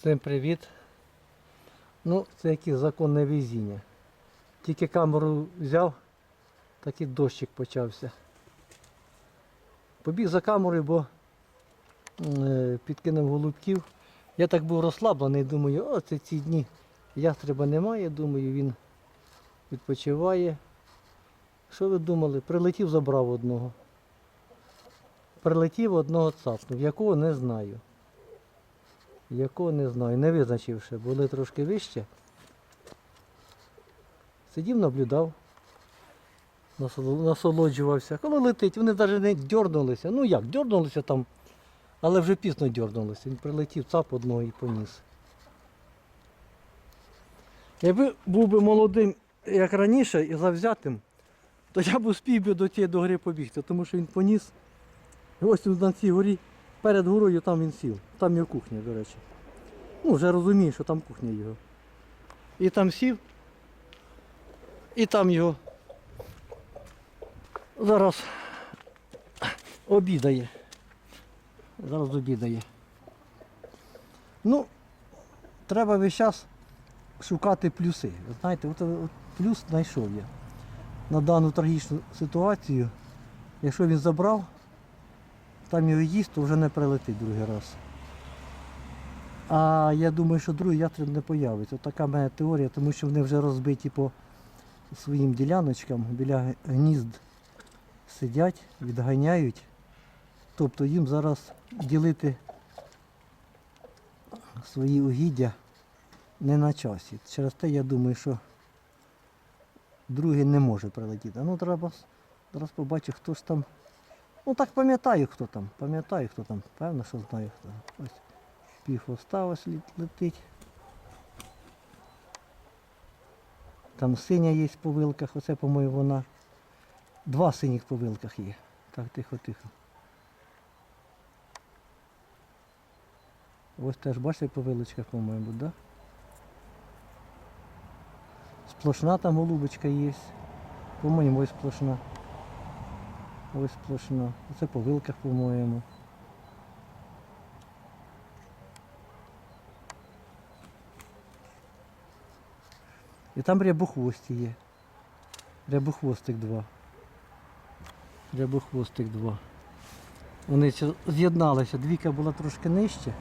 Всім привіт. Ну, це якийсь законне везіння. Тільки камеру взяв, так і дощик почався. Побіг за камерою, бо е, підкинув голубків. Я так був розслаблений, думаю, о, це ці дні. Ястреба немає, думаю, він відпочиває. Що ви думали? Прилетів, забрав одного. Прилетів одного цапнув, якого не знаю. Якого не знаю, не визначивши, були трошки вище. Сидів, наблюдав, насолоджувався. Коли летить, вони навіть не дьорнулися. Ну як, дьорнулися там, але вже пізно дьорнулися. Він прилетів цап одного і поніс. Якби був би молодим, як раніше, і завзятим, то я б успів би до тієї до гри побігти, тому що він поніс. І ось тут на цій горі, перед горою там він сів. Там його кухня, до речі. Ну, вже розумію, що там кухня його. І там сів. І там його зараз обідає. Зараз обідає. Ну, треба весь час шукати плюси. Знаєте, от, от плюс знайшов я на дану трагічну ситуацію. Якщо він забрав, там його їсть, то вже не прилетить другий раз. А я думаю, що другий ястреб не появиться. От така мене теорія, тому що вони вже розбиті по своїм діляночкам, біля гнізд сидять, відганяють. Тобто їм зараз ділити свої угіддя не на часі. Через те я думаю, що другий не може прилетіти. Ну треба зараз побачу, хто ж там. Ну так пам'ятаю, хто там. Пам'ятаю, хто там. Певно, що знаю хто. Ось півхвоста ось летить. Там синя є по вилках, оце, по-моєму, вона. Два синіх по вилках є. Так, тихо, тихо. Ось теж бачите по вилочках, по-моєму, так? Да? Сплошна там голубочка є. По-моєму, ось сплошна. Ось сплошна. Оце по вилках, по-моєму. І там рябохвості є. Рябохвостик два. Рябохвостик два. Вони з'єдналися. Двійка була трошки нижче.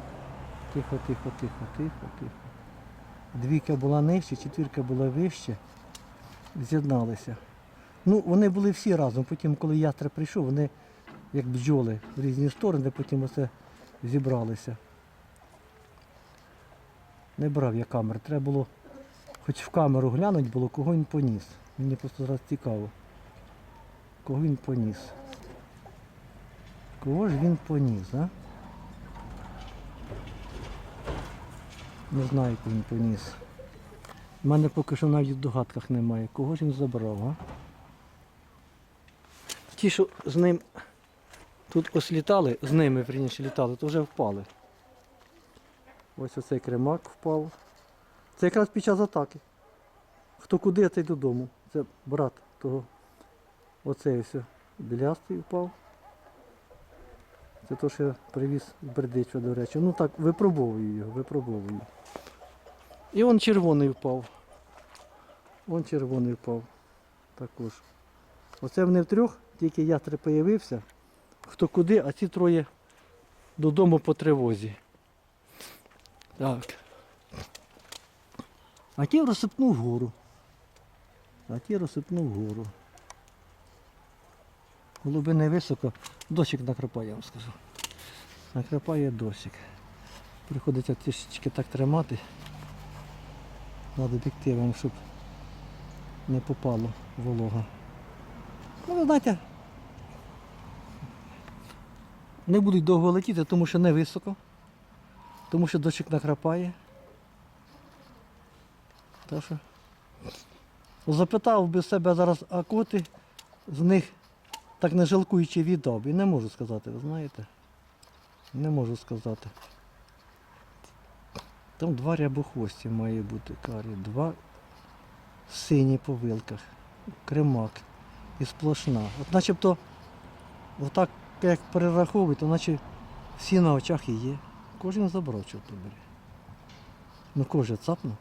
Тихо, тихо, тихо, тихо, тихо. Двійка була нижче, четвірка була вище. З'єдналися. Ну, вони були всі разом. Потім, коли ястреб прийшов, вони як бджоли в різні сторони, потім оце зібралися. Не брав я камер. Треба було хоч в камеру глянути було, кого він поніс. Мені просто зараз цікаво. Кого він поніс. Кого ж він поніс, а? Не знаю, кого він поніс. У мене поки що навіть в догадках немає. Кого ж він забрав, а? Ті, що з ним тут ось літали, з ними вірніше літали, то вже впали. Ось оцей кремак впав. Це якраз під час атаки. Хто куди, а той додому. Це брат того. Оцей ось білястий впав. Це то, що я привіз з Бердича, до речі. Ну так, випробовую його, випробовую. І он червоний впав. Вон червоний впав. Також. Оце вони втрьох, тільки ястреб появився. Хто куди, а ці троє додому по тривозі. Так. А ті розсипнув вгору. А ті розсипнув вгору. Голубини високо, дощик накрапає, я вам скажу. Накрапає дощик. Приходиться трішечки так тримати над об'єктивом, щоб не попало волога. Ну, ви знаєте, не будуть довго летіти, тому що не високо, тому що дощик накрапає. Так що запитав би себе зараз, а коти з них так не жалкуючи віддав. І не можу сказати, ви знаєте? Не можу сказати. Там два рябохвості має бути карі, два сині по вилках, кремак і сплошна. От начебто, отак як перераховують, то наче всі на очах і є. Кожен забрав, що то бере. Ну кого же цапнув?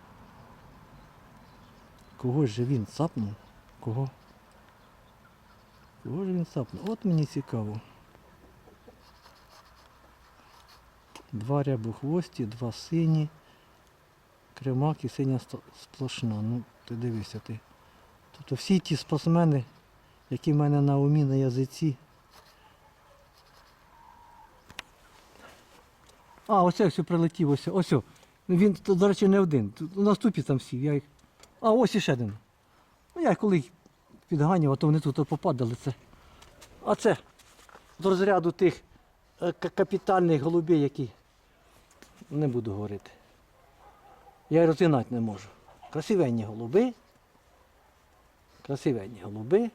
Кого же він цапнув? Кого? Кого ж він цапнув? От мені цікаво. Два рябохвості, два сині. Кремак і синя сплошна. Ну, ти дивися ти. Тобто всі ті спортсмени, які в мене на умі на язиці. А, оце все прилетів, ось. Ось. Ну, Він, до речі, не один. У нас тупі там всі. Я їх... А, ось іще один. Ну, я їх коли їх підганював, то вони тут попадали. Це. А це з розряду тих е, капітальних голубей, які не буду говорити. Я й розігнати не можу. Красивенні голуби. Красивенні голуби.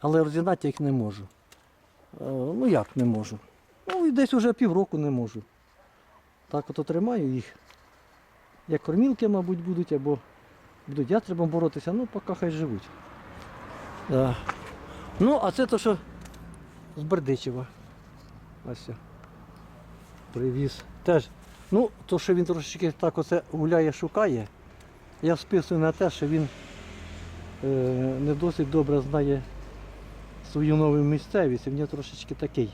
Але розігнати я їх не можу. Е, Ну як не можу? Ну і десь вже півроку не можу. Так от тримаю їх. Як кормілки, мабуть, будуть, або будуть ястребом боротися, ну поки хай живуть. Да. Ну, а це то, що з Бердичева. Ось. Привіз. Теж. Ну, то, що він трошечки так оце гуляє, шукає, я списую на те, що він е, не досить добре знає свою нову місцевість, і нього трошечки такий.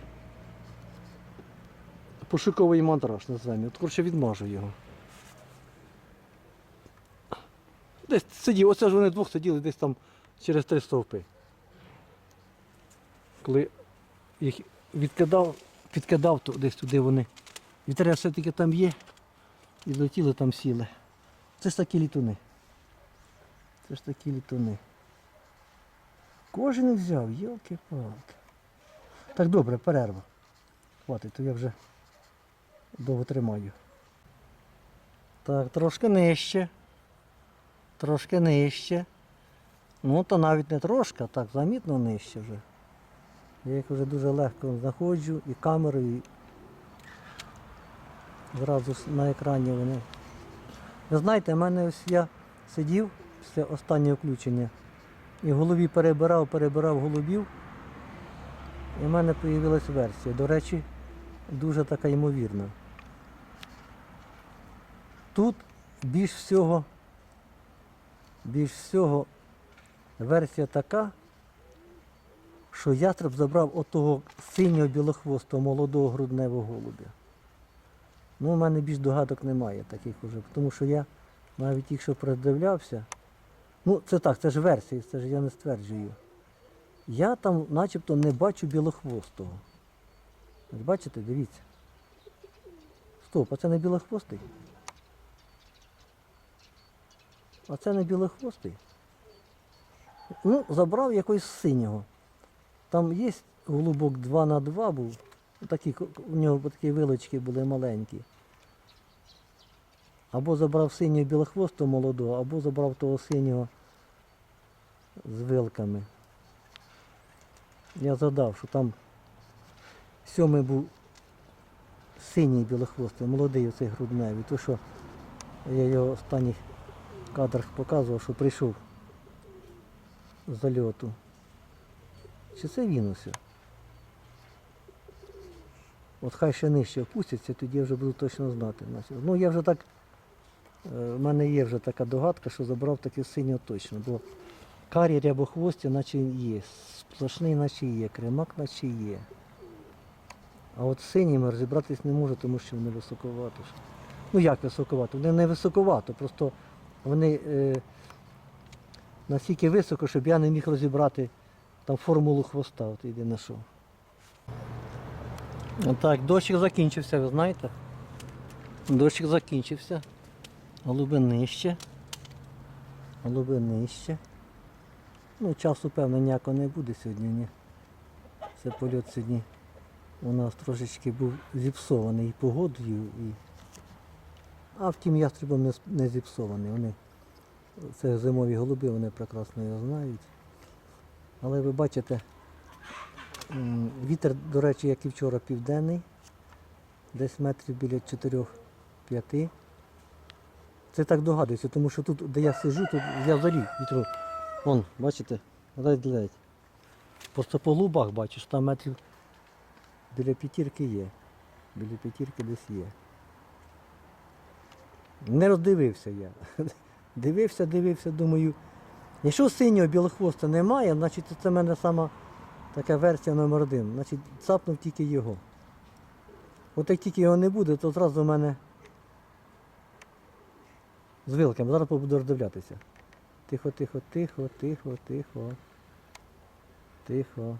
Пошуковий мандраж називаємо. От коротше відмажу його. Десь сидів, оце ж вони двох сиділи десь там через три стовпи. Коли їх відкидав, підкидав, то десь туди вони. Вітря все-таки там є. І летіли там сіли. Це ж такі літуни. Це ж такі літуни. Кожен взяв, йолки-палки. Так добре, перерва. Хватить, то я вже довго тримаю. Так, трошки нижче. Трошки нижче. Ну, то навіть не трошки, так замітно нижче вже. Я їх вже дуже легко знаходжу і камерою, зразу на екрані вони. Ви знаєте, в мене ось я сидів після останнього включення і в голові перебирав, перебирав голубів. І в мене з'явилася версія. До речі, дуже така ймовірна. Тут більш всього, більш всього версія така, що ястреб забрав отого синього білохвостого молодого грудневого голубя. Ну, у мене більш догадок немає таких уже, тому що я навіть їх що придивлявся. Ну, це так, це ж версії, це ж я не стверджую. Я там начебто не бачу білохвостого. Ось бачите, дивіться. Стоп, а це не білохвостий? А це не білохвостий? Ну, забрав якогось синього. Там є голубок 2 на 2 був. Такі, у нього такі вилочки були маленькі. Або забрав синього білохвостого молодого, або забрав того синього з вилками. Я задав, що там сьомий був синій білохвостий, молодий оцей грудневий. То що я його в останніх кадрах показував, що прийшов з зальоту. Чи це він усе? От хай ще нижче опустяться, тоді вже буду точно знати. Ну я вже так, е, в мене є вже така догадка, що забрав таке синього точно. Бо карі рябохвості наче є, сплошний наче є, кремак наче є. А от з синіми розібратись не можу, тому що вони високовато. Ну як високовато? Вони не високовато, просто вони е, настільки високо, щоб я не міг розібрати там формулу хвоста, от єдине що. Так, дощик закінчився, ви знаєте? Дощик закінчився. Голуби нижче. Голуби нижче. Ну, часу, певно, ніякого не буде сьогодні, ні. Це польот сьогодні у нас трошечки був зіпсований погодою, і... а втім ястребом не, не зіпсований. Вони, це зимові голуби, вони прекрасно його знають. Але ви бачите, вітер, до речі, як і вчора, південний, десь метрів біля 4-5. Це так догадується, тому що тут, де я сижу, тут я взагалі вітру. Вон, бачите, ледь-ледь. По лубах бачиш, там метрів біля п'ятірки є. Біля п'ятірки десь є. Не роздивився я. Дивився, дивився, думаю. Якщо синього білохвоста немає, значить це в мене сама така версія номер один. Значить, цапнув тільки його. От як тільки його не буде, то одразу в мене з вилками. Зараз буду роздивлятися. Тихо, тихо, тихо, тихо, тихо. Тихо.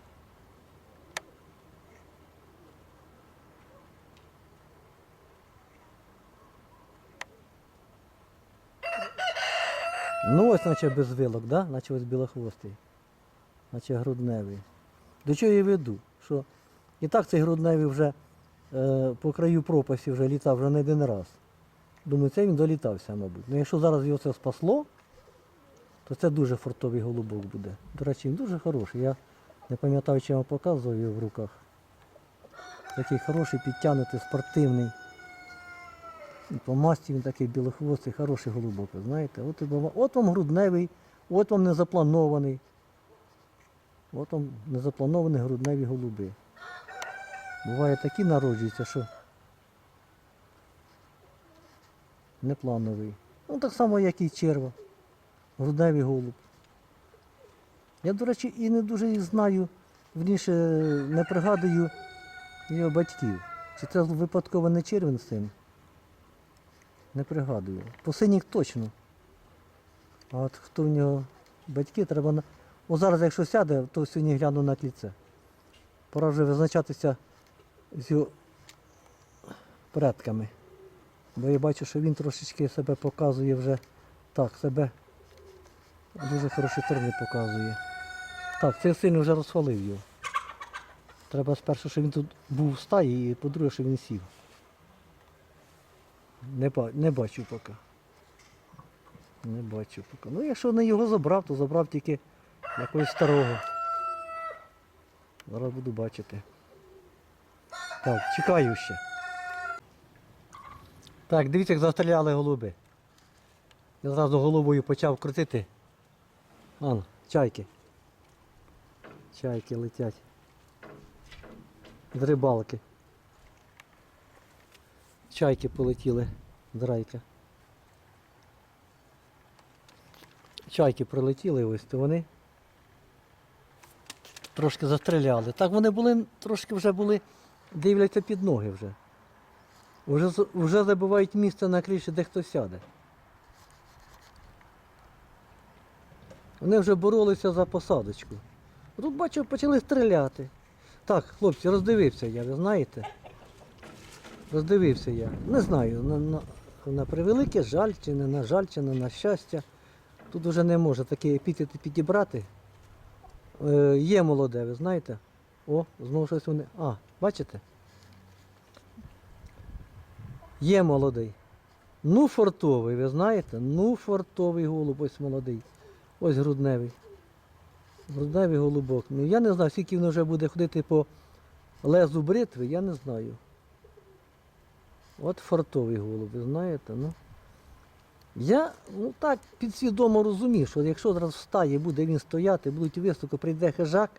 Ну ось наче без вилок, да? наче ось білохвостий. Наче грудневий. До чого я веду? Що і так цей грудневий вже е, по краю пропасті вже літав вже не один раз. Думаю, це він долітався, мабуть. Ну якщо зараз його це спасло, то це дуже фортовий голубок буде. До речі, він дуже хороший. Я не пам'ятаю, чи я вам показував його в руках. Такий хороший, підтягнутий, спортивний. І по масті він такий білохвостий, хороший голубок, знаєте. От, от вам грудневий, от вам незапланований. От вам незаплановані грудневі голуби. Буває такі народжуються, що неплановий. Ну так само, як і черва. Грудневий голуб. Я, до речі, і не дуже їх знаю, вірніше не пригадую його батьків. Чи це випадково не червін син? Не пригадую. По синіх точно. А от хто в нього батьки, треба на. О, зараз, якщо сяде, то сьогодні гляну на кільце. Пора вже визначатися з його предками. Бо я бачу, що він трошечки себе показує вже так, себе дуже хороші сторони показує. Так, цей син вже розхвалив його. Треба спершу, щоб він тут був в стаї, і по-друге, що він сів. Не, не бачу поки. Не бачу поки. Ну, якщо не його забрав, то забрав тільки якогось старого. Зараз буду бачити. Так, чекаю ще. Так, дивіться, як застріляли голуби. Я зразу головою почав крутити. Ан, чайки. Чайки летять. З рибалки. Чайки полетіли з райка. Чайки прилетіли ось, то вони трошки застріляли. Так вони були, трошки вже були, дивляться під ноги вже. Вже, вже забувають місце на криші, де хто сяде. Вони вже боролися за посадочку. Тут бачив, почали стріляти. Так, хлопці, роздивився я, ви знаєте? Роздивився я. Не знаю, на, на, на превелике жаль, чи не на жаль, чи не на щастя. Тут вже не може такі епітети підібрати. Е, є молоде, ви знаєте? О, знову щось вони. А, бачите? Є молодий. Ну, фортовий, ви знаєте? Ну, фортовий голуб, ось молодий. Ось грудневий. Грудневий голубок. Ну я не знаю, скільки він вже буде ходити по лезу бритви, я не знаю. От фортовий голуб, ви знаєте, ну. Я ну так підсвідомо розумів, що якщо зараз в стаї буде він стояти, будуть високо, прийде хижак,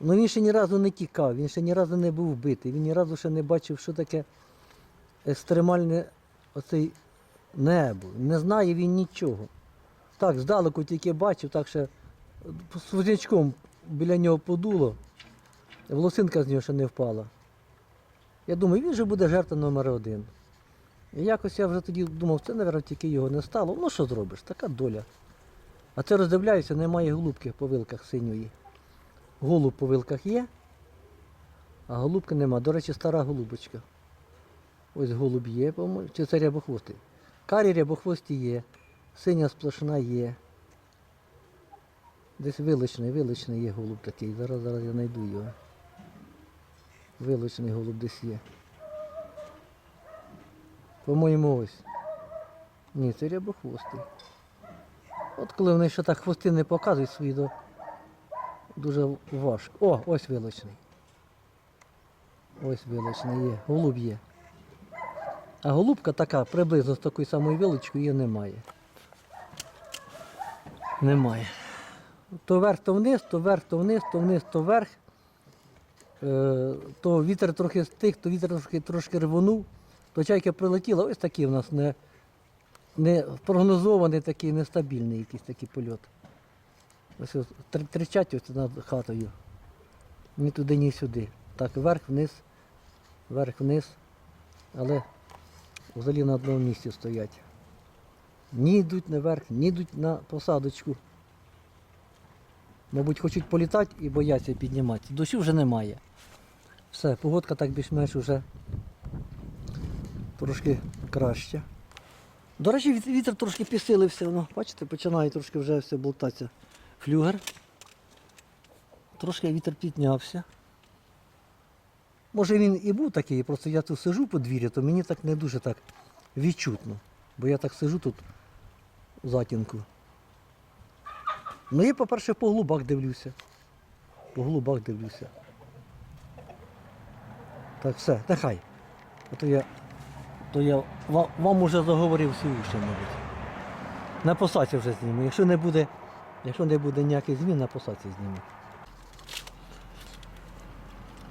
ну він ще ні разу не тікав, він ще ні разу не був вбитий, він ні разу ще не бачив, що таке екстремальне оцей небо. Не знає він нічого. Так, здалеку тільки бачив, так ще з біля нього подуло, волосинка з нього ще не впала. Я думаю, він же буде жертва номер один. І якось я вже тоді думав, це, мабуть, тільки його не стало. Ну що зробиш, така доля. А це роздивляюся, немає голубки по вилках синьої. Голуб по вилках є, а голубки нема. До речі, стара голубочка. Ось голуб є, по-моєму. Чи це рябохвостий? Карі рябохвості є, синя сплошна є. Десь виличний, виличний є голуб такий. Зараз зараз я знайду його. Виличний голуб десь є. По-моєму, ось. Ні, це рябохвостий. От коли вони ще так хвости не показують свої, то дуже важко. О, ось вилочний. Ось вилочний є. Голуб є. А голубка така, приблизно з такою самою вилочкою її немає. Немає. То вверх, то вниз, то вверх, то вниз, то вниз, то вверх. Е, то вітер трохи стих, то вітер трошки, трошки рвонув, то чайка прилетіла, ось такі в нас не, не прогнозований такий, нестабільний якийсь такий польот. Ось ось тричать ось над хатою. Ні туди, ні сюди. Так, вверх-вниз, вверх-вниз. Але взагалі на одному місці стоять. Ні йдуть наверх, ні йдуть на посадочку. Мабуть, хочуть політати і бояться підніматися. Дощу вже немає. Все, погодка так більш-менш вже трошки краща. До речі, вітер трошки підсилився, ну, бачите, починає трошки вже все болтатися. Флюгер. Трошки вітер піднявся. Може він і був такий, просто я тут сижу по двір'ї, то мені так не дуже так відчутно. Бо я так сижу тут в затінку. Ну я, по-перше, по голубах дивлюся. По голубах дивлюся. Так, все, нехай. А то я, то я вам, уже заговорив всі уші, мабуть. На посадці вже зніму. Якщо не буде, якщо не буде ніяких змін, на посадці зніму.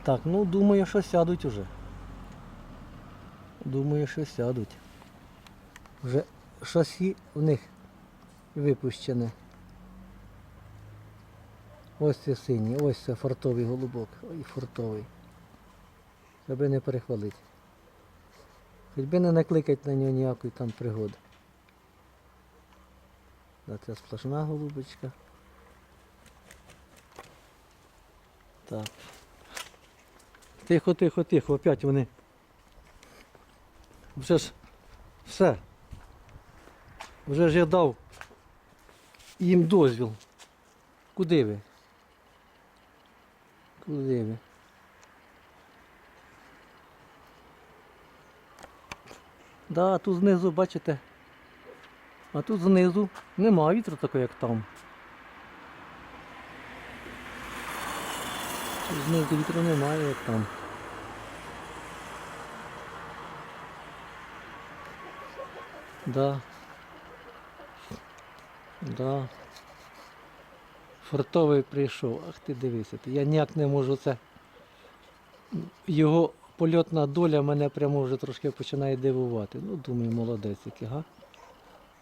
Так, ну думаю, що сядуть уже. Думаю, що сядуть. Вже шасі в них випущене. Ось це синій, ось це фортовий голубок. Ой, фортовий. Аби не перехвалити. Хоч би не накликать на нього ніякої там пригоди. Да, це сплошна голубочка. Так. Тихо, тихо, тихо, опять вони. Вже ж все. Вже ж я дав їм дозвіл. Куди ви? Куди ви? Да, тут знизу, бачите? А тут знизу нема вітру такого, як там. Тут знизу вітру немає, як там. Да. Да. Фортовий прийшов. Ах ти дивися, я ніяк не можу це. Його польотна доля мене прямо вже трошки починає дивувати. Ну, думаю, молодець який, га?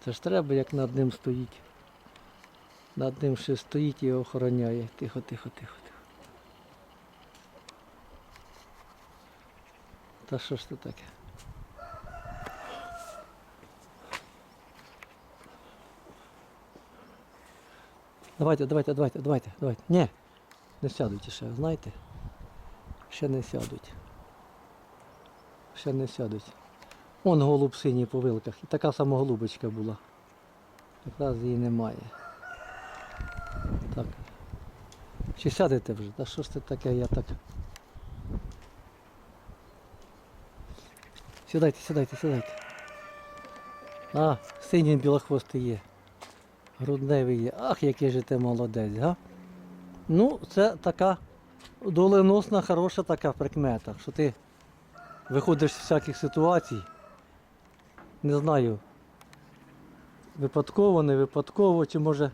Це ж треба, як над ним стоїть. Над ним ще стоїть і охороняє. Тихо, тихо, тихо, тихо. Та що ж це таке? Давайте, давайте, давайте, давайте, давайте. Ні, не сядуть ще, знаєте? Ще не сядуть. Ще не сядуть. Вон голуб синій по вилках. І така сама голубочка була. Якраз її немає. Так. Чи сядете вже? Та що ж це таке, я так. Сідайте, сідайте, сідайте. А, синій білохвостий є. Грудневий є. Ах, який же ти молодець, га? Ну, це така доленосна, хороша така прикмета, що ти виходиш з всяких ситуацій. Не знаю, випадково, не випадково, чи може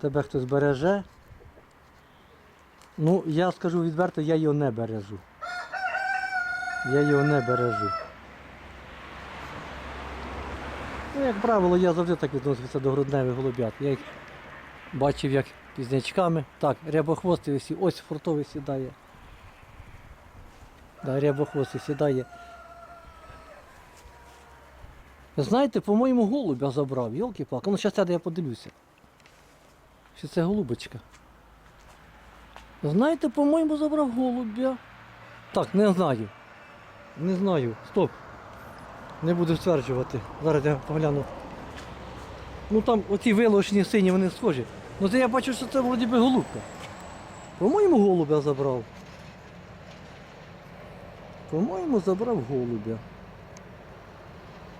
тебе хтось береже. Ну, я скажу відверто, я його не бережу. Я його не бережу. Ну, як правило, я завжди так відносився до грудневих голубят. Я їх бачив як пізнячками. Так, рябохвостий всі, ось фортовий сідає. Да, рябохвостий сідає. Знаєте, по-моєму, голубя забрав, йолки палки Ну, зараз я подивлюся. Що це голубочка? Знаєте, по-моєму, забрав голубя. Так, не знаю. Не знаю. Стоп. Не буду стверджувати. Зараз я погляну. Ну там оці вилочні сині, вони схожі. Ну це я бачу, що це вроді би голубка. По-моєму, голубя забрав. По-моєму, забрав голубя.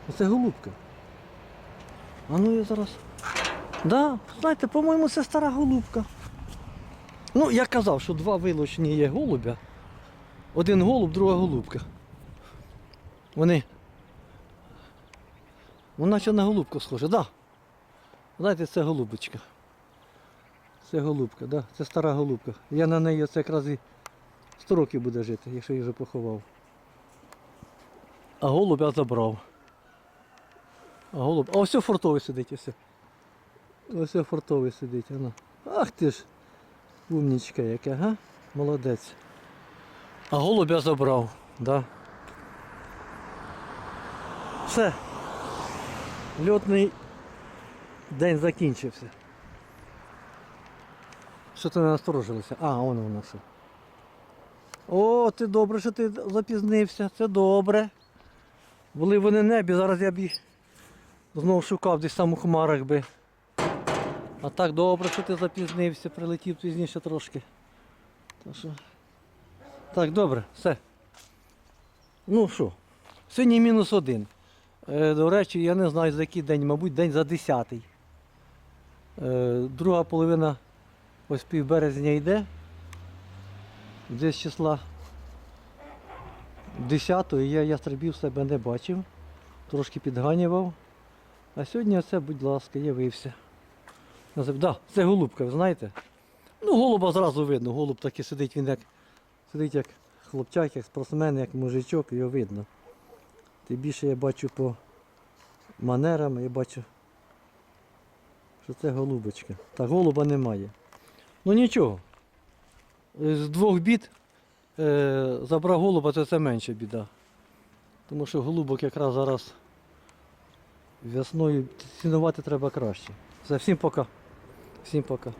Оце голубка. А ну я зараз. Да, знаєте, по-моєму, це стара голубка. Ну, я казав, що два вилучні є голубя. Один голуб, друга голубка. Вони. Вона наче на голубку схожа. Да. Знаєте, це голубочка. Це голубка, да? це стара голубка. Я на неї це якраз і 100 років буде жити, якщо її вже поховав. А голубя забрав. А голуб. А ось фортовий сидить, ось. Ось фортовий сидить. Воно. Ах ти ж. Умнічка яка, га? Молодець. А голубя забрав, да. Все. Льотний день закінчився. Що ти не насторожилося? А, воно воно що. О, ти добре, що ти запізнився. Це добре. Були вони небі, зараз я б їх знову шукав десь там у хмарах би. А так добре, що ти запізнився, прилетів пізніше трошки. Так, що... так добре, все. Ну що, сьогодні мінус один. Е, до речі, я не знаю за який день, мабуть, день за 10. Е, друга половина ось пів березня йде. Десь числа 10-го я ястребів себе не бачив, трошки підганював. А сьогодні оце, будь ласка, явився. Да, це голубка, ви знаєте? Ну, голуба зразу видно, голуб такий сидить, він як сидить як хлопчак, як спортсмен, як мужичок, його видно. Тим більше я бачу по манерам, я бачу, що це голубочка. Та голуба немає. Ну нічого. З двох бід е, забрав голуба, то це менше біда. Тому що голубок якраз зараз весною цінувати треба краще. Все, всім пока. Всім пока.